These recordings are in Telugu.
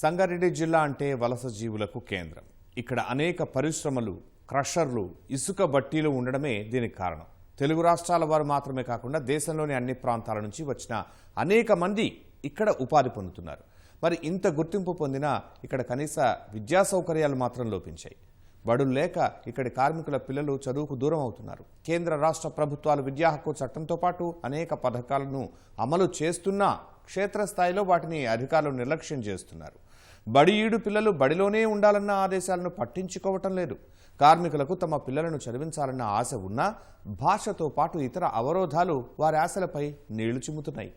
సంగారెడ్డి జిల్లా అంటే వలస జీవులకు కేంద్రం. ఇక్కడ అనేక పరిశ్రమలు క్రషర్లు ఇసుక బట్టీలు ఉండడమే దీనికి కారణం. తెలుగు రాష్ట్రాల వారు మాత్రమే కాకుండా దేశంలోని అన్ని ప్రాంతాల నుంచి వచ్చిన అనేక మంది ఇక్కడ ఉపాధి పొందుతున్నారు. మరి ఇంత గుర్తింపు పొందినా ఇక్కడ కనీస విద్యా సౌకర్యాలు మాత్రం లోపించాయి. బడులు లేక ఇక్కడి కార్మికుల పిల్లలు చదువుకు దూరం అవుతున్నారు. కేంద్ర రాష్ట్ర ప్రభుత్వాలు విద్యా హక్కు చట్టంతో పాటు అనేక పథకాలను అమలు చేస్తున్నా క్షేత్రస్థాయిలో వాటిని అధికారులు నిర్లక్ష్యం చేస్తున్నారు. బడి ఈడు పిల్లలు బడిలోనే ఉండాలన్న ఆదేశాలను పట్టించుకోవటం లేదు. కార్మికులకు తమ పిల్లలను చదివించాలన్న ఆశ ఉన్నా భాషతో పాటు ఇతర అవరోధాలు వారి ఆశలపై నీళ్ళు చిమ్ముతున్నాయి.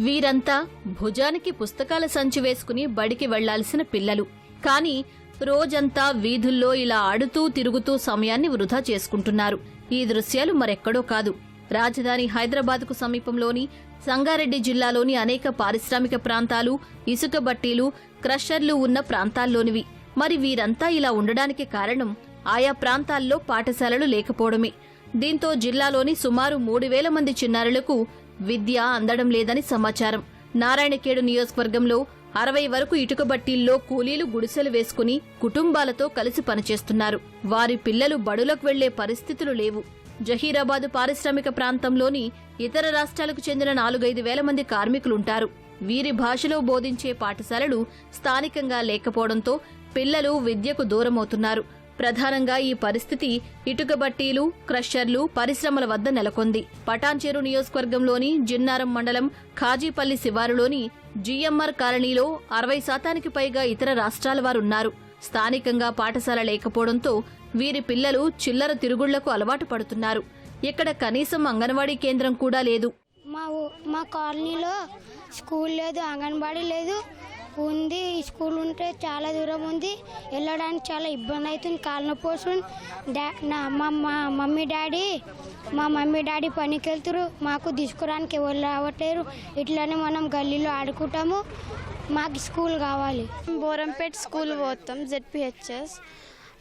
వీరంతా భుజానికి పుస్తకాల సంచి వేసుకుని బడికి వెళ్ళాల్సిన పిల్లలు. కాని రోజంతా వీధుల్లో ఇలా ఆడుతూ తిరుగుతూ సమయాన్ని వృధా చేసుకుంటున్నారు. ఈ దృశ్యాలు మరెక్కడో కాదు. రాజధాని హైదరాబాద్కు సమీపంలోని సంగారెడ్డి జిల్లాలోని అనేక పారిశ్రామిక ప్రాంతాలు ఇసుక బట్టీలు క్రషర్లు ఉన్న ప్రాంతాల్లోనివి. మరి వీరంతా ఇలా ఉండడానికి కారణం ఆయా ప్రాంతాల్లో పాఠశాలలు లేకపోవడమే. దీంతో జిల్లాలోని సుమారు మూడు వేల మంది చిన్నారులకు విద్య అందడం లేదని సమాచారం. నారాయణఖేడు నియోజకవర్గంలో అరవై వరకు ఇటుక బట్టీల్లో కూలీలు గుడిసెలు వేసుకుని కుటుంబాలతో కలిసి పనిచేస్తున్నారు. వారి పిల్లలు బడులకు వెళ్ళే పరిస్థితులు లేవు. జహీరాబాదు పారిశ్రామిక ప్రాంతంలోని ఇతర రాష్ట్రాలకు చెందిన నాలుగైదు వేల మంది కార్మికులుంటారు. వీరి భాషలో బోధించే పాఠశాలలు స్థానికంగా లేకపోవడంతో పిల్లలు విద్యకు దూరమవుతున్నారు. ప్రధానంగా ఈ పరిస్థితి ఇటుక బట్టీలు క్రషర్లు పరిశ్రమల వద్ద నెలకొంది. పటాన్చేరు నియోజకవర్గంలోని జిన్నారం మండలం ఖాజీపల్లి శివారులోని జీఎంఆర్ కాలనీలో అరవై శాతానికి పైగా ఇతర రాష్ట్రాల వారున్నారు. స్థానికంగా పాఠశాల లేకపోవడంతో వీరి పిల్లలు చిల్లర తిరుగుళ్ళకు అలవాటు పడుతున్నారు. ఇక్కడ కనీసం అంగన్వాడీ కేంద్రం కూడా లేదు. మా మా కాలనీలో స్కూల్ లేదు అంగన్వాడీ లేదు. ఉంది. స్కూల్ ఉంటే చాలా దూరం ఉంది. వెళ్ళడానికి చాలా ఇబ్బంది అవుతుంది. కాళ్ళ నొప్పి వస్తుంది. డా నా మా మా మమ్మీ డాడీ మా మమ్మీ డాడీ పనికి వెళ్తారు. మాకు తీసుకురానికి ఎవరు రావట్లేరు. ఇట్లానే మనం గల్లీలో ఆడుకుంటాము. మాకు స్కూల్ కావాలి. బోరంపేట్ స్కూల్ పోతాం జెడ్పిహెచ్ఎస్.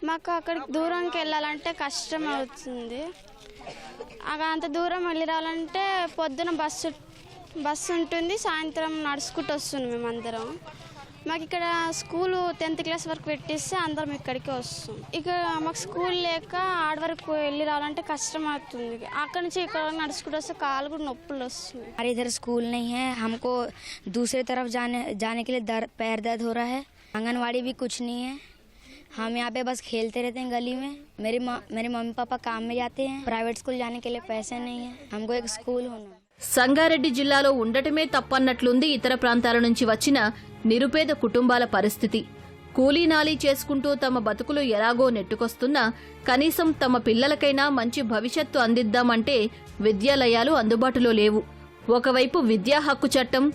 మాకు అక్కడికి దూరంకి వెళ్ళాలంటే కష్టం అవుతుంది. అంత దూరం వెళ్ళి రావాలంటే పొద్దున బస్సు బస్సు ఉంటుంది. సాయంత్రం నడుచుకుంటూ వస్తుంది మేమందరం. మాకు ఇక్కడ స్కూలు టెన్త్ క్లాస్ వరకు పెట్టిస్తే అందరం ఇక్కడికే వస్తాం ఇక మాకు స్కూల్ లేక ఆడ వరకు వెళ్ళి రావాలంటే కష్టం అవుతుంది అక్కడి నుంచి ఇక్కడ వరకు నడుచుకుంటూ వస్తే కాలు కూడా నొప్పులు వస్తుంది हमारे इधर स्कूल नहीं है हमको दूसरे तरफ जाने जाने के लिए दर, पैर दर्द हो रहा है आंगनवाड़ी भी कुछ नहीं है हम यहाँ पे बस खेलते रहते हैं गली में मेरी माँ मेरे मम्मी पापा काम में जाते हैं प्राइवेट स्कूल जाने के लिए पैसे नहीं है हमको एक स्कूल होना సంగారెడ్డి జిల్లాలో ఉండటమే తప్పన్నట్లుంది ఇతర ప్రాంతాల నుంచి వచ్చిన నిరుపేద కుటుంబాల పరిస్థితి. కూలీనాలీ చేసుకుంటూ తమ బతుకులు ఎలాగో నెట్టుకొస్తున్నా కనీసం తమ పిల్లలకైనా మంచి భవిష్యత్తు అందిద్దామంటే విద్యాలయాలు అందుబాటులో లేవు. ఒకవైపు విద్యా హక్కు చట్టం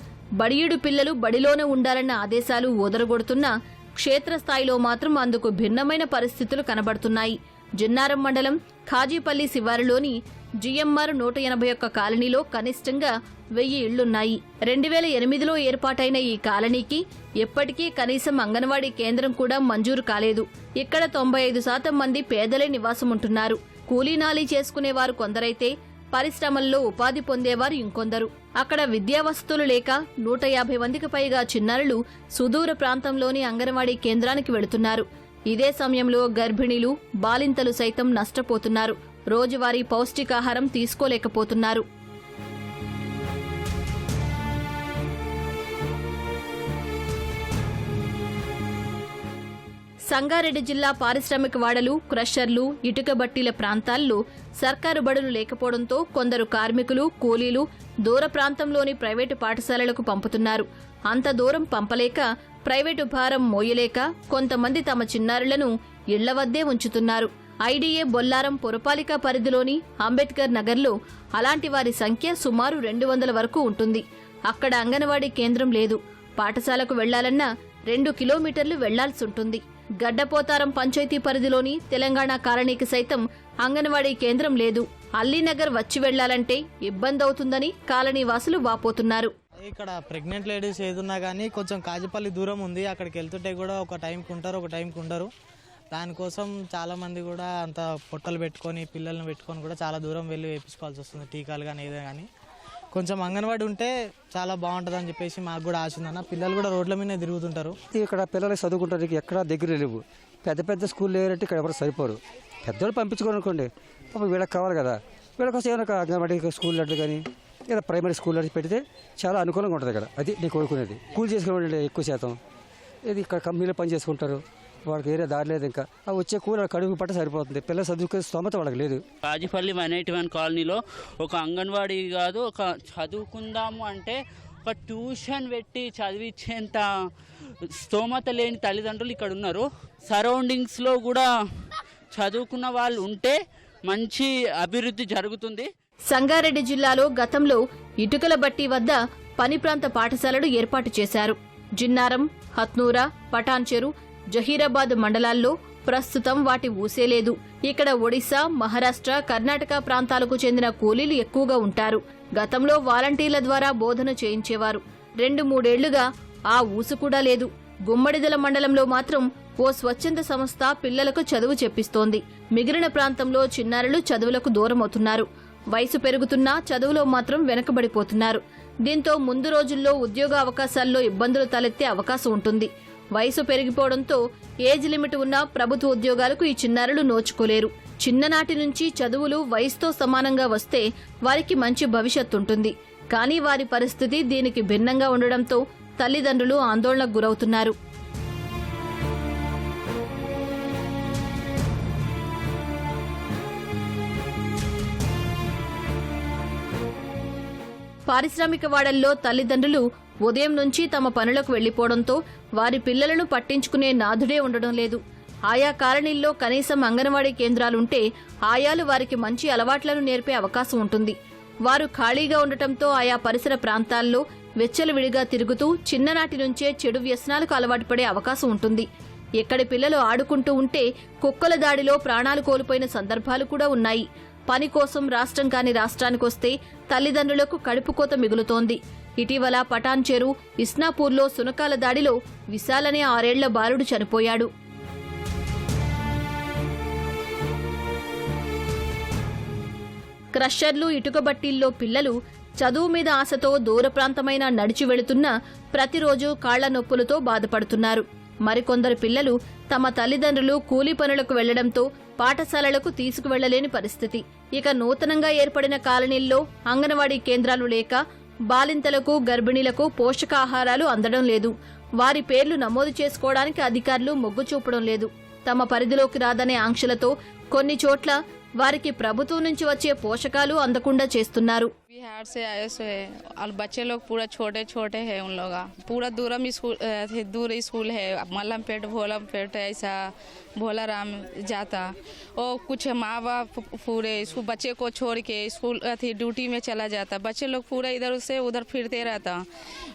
బడియుడు పిల్లలు బడిలోనే ఉండాలన్న ఆదేశాలు ఓదరగొడుతున్నా క్షేత్రస్థాయిలో మాత్రం అందుకు భిన్నమైన పరిస్థితులు కనబడుతున్నాయి. జిన్నారం మండలం ఖాజీపల్లి శివారులోని జిఎంఆర్ నూట ఎనభై ఒక్క కాలనీలో కనిష్టంగా వెయ్యి ఇళ్ళున్నాయి. రెండు వేల ఎనిమిదిలో ఏర్పాటైన ఈ కాలనీకి ఎప్పటికీ కనీసం అంగన్వాడీ కేంద్రం కూడా మంజూరు కాలేదు. ఇక్కడ తొంభై ఐదు శాతం మంది పేదలే నివాసం ఉంటున్నారు కూలీనాలీ చేసుకునేవారు కొందరైతే పరిశ్రమల్లో ఉపాధి పొందేవారు ఇంకొందరు. అక్కడ విద్యా వసతులు లేక నూట యాభై మందికి పైగా చిన్నారులు సుదూర ప్రాంతంలోని అంగన్వాడీ కేంద్రానికి వెళుతున్నారు. ఇదే సమయంలో గర్భిణీలు బాలింతలు సైతం నష్టపోతున్నారు. రోజువారీ పౌష్టికాహారం తీసుకోలేకపోతున్నారు. సంగారెడ్డి జిల్లా పారిశ్రామిక వాడలు క్రషర్లు ఇటుక బట్టీల ప్రాంతాల్లో సర్కారు బడులు లేకపోవడంతో కొందరు కార్మికులు కూలీలు దూర ప్రాంతంలోని ప్రైవేటు పాఠశాలలకు పంపుతున్నారు. అంత దూరం పంపలేక ప్రైవేటు భారం మోయలేక కొంతమంది తమ చిన్నారులను ఇళ్ళ వద్దే ఉంచుతున్నారు. ఐడీఏ బొల్లారం పురపాలిక పరిధిలోని అంబేద్కర్ నగర్లో అలాంటి వారి సంఖ్య సుమారు రెండు వందల వరకు ఉంటుంది. అక్కడ అంగన్వాడీ కేంద్రం లేదు. పాఠశాలకు వెళ్ళాలన్నా రెండు కిలోమీటర్లు వెళ్ళాల్సుంటుంది గడ్డపోతారం పంచాయతీ పరిధిలోని తెలంగాణ కాలనీకి సైతం అంగన్వాడీ కేంద్రం లేదు. అల్లీనగర్ వచ్చి వెళ్ళాలంటే ఇబ్బందవుతుందని కాలనీ వాసులు వాపోతున్నారు. ఇక్కడ ప్రెగ్నెంట్ లేడీస్ ఏదున్నా కానీ కొంచెం కాజపల్లి దూరం ఉంది. అక్కడికి వెళ్తుంటే కూడా ఒక టైంకి ఉంటారు ఒక టైంకి ఉండరు. దానికోసం చాలామంది కూడా అంత పొట్టలు పెట్టుకొని పిల్లల్ని పెట్టుకొని కూడా చాలా దూరం వెళ్ళి వేపించుకోవాల్సి వస్తుంది. టీకాలు కానీ ఏదో కానీ కొంచెం అంగన్వాడి ఉంటే చాలా బాగుంటుంది అని చెప్పేసి మాకు కూడా ఆశ ఉందన్న. పిల్లలు కూడా రోడ్ల మీదనే తిరుగుతుంటారు. ఇక్కడ పిల్లలు చదువుకుంటారు ఎక్కడా దగ్గర లేవు. పెద్ద పెద్ద స్కూల్ లేరంటే ఇక్కడ ఎవరు సరిపోరు. పెద్దోళ్ళు పంపించుకోనుకోండి పాపం వీళ్ళకి కావాలి కదా. వీళ్ళ కోసం ఏమైనా ఒక అంగన్వాడీ స్కూల్ లాంటి కానీ లేదా ప్రైమరీ స్కూల్ లాంటి పెడితే చాలా అనుకూలంగా ఉంటుంది ఇక్కడ అది నేను కోరుకునేది. కూలి చేసుకునే ఎక్కువ శాతం. ఇది ఇక్కడ కంపెనీలో పని చేసుకుంటారు. వాళ్ళకి వేరే దారి లేదు ఇంకా. ఆ వచ్చే కూలి కడుపు పట్ట సరిపోతుంది. పిల్లలు చదువుకునే స్తోమత వాళ్ళకి లేదు. కాజిపల్లి వన్ కాలనీలో ఒక అంగన్వాడీ కాదు ఒక చదువుకుందాము అంటే ఒక ట్యూషన్ పెట్టి చదివించేంత స్తోమత లేని తల్లిదండ్రులు ఇక్కడ ఉన్నారు. సరౌండింగ్స్లో కూడా చదువుకున్న వాళ్ళు ఉంటే మంచి అభివృద్ధి జరుగుతుంది. సంగారెడ్డి జిల్లాలో గతంలో ఇటుకల బట్టి వద్ద పని ప్రాంత పాఠశాలలు ఏర్పాటు చేశారు. జిన్నారం హత్నూరా పటాన్చెరు జహీరాబాద్ మండలాల్లో ప్రస్తుతం వాటి ఊసేలేదు ఇక్కడ ఒడిశా మహారాష్ట్ర కర్ణాటక ప్రాంతాలకు చెందిన కూలీలు ఎక్కువగా ఉంటారు. గతంలో వాలంటీర్ల ద్వారా బోధన చేయించేవారు. రెండు మూడేళ్ళుగా ఆ ఊసు కూడా లేదు. గుమ్మడిదల మండలంలో మాత్రం ఓ స్వచ్ఛంద సంస్థ పిల్లలకు చదువు చెప్పిస్తోంది. మిగిలిన ప్రాంతంలో చిన్నారులు చదువులకు దూరమవుతున్నారు. వయసు పెరుగుతున్నా చదువులో మాత్రం వెనకబడిపోతున్నారు. దీంతో ముందు రోజుల్లో ఉద్యోగ అవకాశాల్లో ఇబ్బందులు తలెత్తే అవకాశం ఉంటుంది. వయసు పెరిగిపోవడంతో ఏజ్ లిమిట్ ఉన్న ప్రభుత్వ ఉద్యోగాలకు ఈ చిన్నారులు నోచుకోలేరు. చిన్ననాటి నుంచి చదువులు వయసుతో సమానంగా వస్తే వారికి మంచి భవిష్యత్తు ఉంటుంది. కానీ వారి పరిస్థితి దీనికి భిన్నంగా ఉండడంతో తల్లిదండ్రులు ఆందోళనకు గురవుతున్నారు. పారిశ్రామిక వాడల్లో తల్లిదండ్రులు ఉదయం నుంచి తమ పనులకు వెళ్ళిపోవడంతో వారి పిల్లలను పట్టించుకునే నాథుడే ఉండడం లేదు. ఆయా కాలనీల్లో కనీసం అంగన్వాడీ కేంద్రాలుంటే ఆయాలు వారికి మంచి అలవాట్లను నేర్పే అవకాశం ఉంటుంది. వారు ఖాళీగా ఉండటంతో ఆయా పరిసర ప్రాంతాల్లో వెచ్చలవిడిగా తిరుగుతూ చిన్ననాటి నుంచే చెడు వ్యసనాలకు అలవాటు పడే అవకాశం ఉంటుంది. ఎక్కడి పిల్లలు ఆడుకుంటూ ఉంటే కుక్కల దాడిలో ప్రాణాలు కోల్పోయిన సందర్భాలు కూడా ఉన్నాయి. పని కోసం రాష్ట్రం కాని రాష్ట్రానికొస్తే తల్లిదండ్రులకు కడుపుకోత మిగులుతోంది. ఇటీవల పటాన్ చెరు ఇస్నాపూర్లో సునకాల దాడిలో విశాలనే ఆరేళ్ళ బాలుడు చనిపోయాడు. క్రషర్లు ఇటుక బట్టీల్లో పిల్లలు చదువు మీద ఆశతో దూర ప్రాంతమైన నడిచి వెళుతున్నా ప్రతిరోజు కాళ్ళ నొప్పులతో బాధపడుతున్నారు. మరికొందరు పిల్లలు తమ తల్లిదండ్రులు కూలీ పనులకు వెళ్ళడంతో పాఠశాలలకు తీసుకువెళ్ళలేని పరిస్థితి. ఇక నూతనంగా ఏర్పడిన కాలనీల్లో అంగన్వాడీ కేంద్రాలు లేక బాలింతలకు గర్భిణీలకు పోషకాహారాలు అందడం లేదు. వారి పేర్లు నమోదు చేసుకోవడానికి అధికారులు మొగ్గు చూపడం లేదు. తమ పరిధిలోకి రాదనే ఆంక్షలతో కొన్ని చోట్ల వారికి ప్రభుత్వం నుంచి వచ్చే పోషకాలు అందకుండా చేస్తున్నారు. बिहार से आए सो है और बच्चे लोग पूरा छोटे छोटे हैं उन लोग। पूरा दूरम स्कूल दूर स्कूल है। मल्लम पेट भोलम पेट ऐसा भोला राम जाता। और कुछ माँ बाप पूरे स्कूल बच्चे को छोड़ के स्कूल, अथी, ड्यूटी में चला जाता। बच्चे लोग पूरा इधर से उधर फिरते रहता।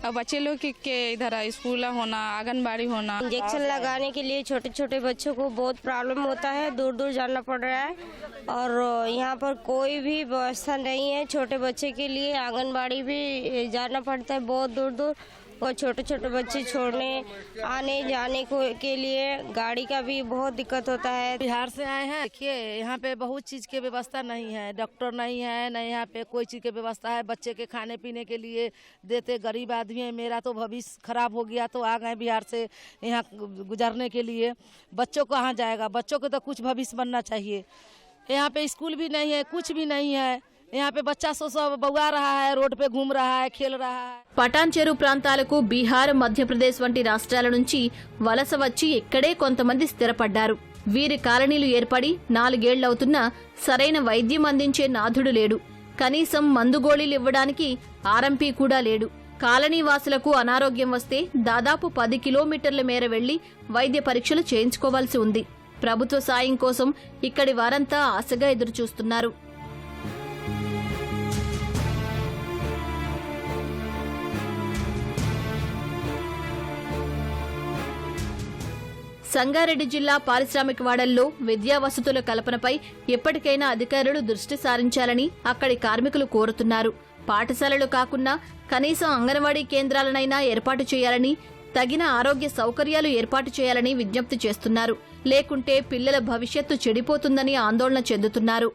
और बच्चे लोग के इधर स्कूल होना, आंगनबाड़ी होना। इंजेक्शन लगाने के लिए छोटे छोटे बच्चों को बहुत प्रॉब्लम होता है दूर दूर जाना पड़ रहा है। और यहाँ पर कोई भी व्यवस्था नहीं है, छोटे बच्चे के लिए आंगनबाड़ी भी जाना पड़ता है बहुत दूर दूर और छोटे छोटे बच्चे छोड़ने, आने जाने को, के लिए गाड़ी का भी बहुत दिक्कत होता है। बिहार से आए हैं, देखिए, यहाँ पे बहुत चीज़ की व्यवस्था नहीं है, डॉक्टर नहीं है, न यहाँ पे कोई चीज़ की व्यवस्था है, बच्चे के खाने पीने के लिए देते, गरीब आदमी है, मेरा तो भविष्य खराब हो गया तो आ गए बिहार से यहाँ गुजरने के लिए। बच्चों को कहाँ जाएगा? बच्चों को तो कुछ भविष्य बनना चाहिए। यहाँ पे स्कूल भी नहीं है, कुछ भी नहीं है। यहाँ पे बच्चा सो सब बउआ रहा है रोड पे घूम रहा है खेल रहा है పటాన్ చెరు ప్రాంతాలకు బీహార్ మధ్యప్రదేశ్ వంటి రాష్ట్రాల నుంచి వలస వచ్చి ఇక్కడే కొంతమంది స్థిరపడ్డారు వీరి కాలనీలు ఏర్పడి నాలుగేళ్లవుతున్నా సరైన వైద్యం అందించే నాథుడు లేడు కనీసం మందుగోళీలు ఇవ్వడానికి ఆర్ఎంపీ కూడా లేడు కాలనీ వాసులకు అనారోగ్యం వస్తే దాదాపు పది కిలోమీటర్ల మేర వెళ్లి వైద్య పరీక్షలు చేయించుకోవాల్సి ఉంది ప్రభుత్వ సాయం కోసం ఇక్కడి వారంతా ఆశగా ఎదురుచూస్తున్నారు సంగారెడ్డి జిల్లా పారిశ్రామిక వాడల్లో విద్యా వసతుల కల్పనపై ఎప్పటికైనా అధికారులు దృష్టి సారించాలని అక్కడి కార్మికులు కోరుతున్నారు. పాఠశాలలు కాకుండా కనీసం అంగన్వాడీ కేంద్రాలనైనా ఏర్పాటు చేయాలని తగిన ఆరోగ్య సౌకర్యాలు ఏర్పాటు చేయాలని విజ్ఞప్తి చేస్తున్నారు. లేకుంటే పిల్లల భవిష్యత్తు చెడిపోతుందని ఆందోళన చెందుతున్నారు.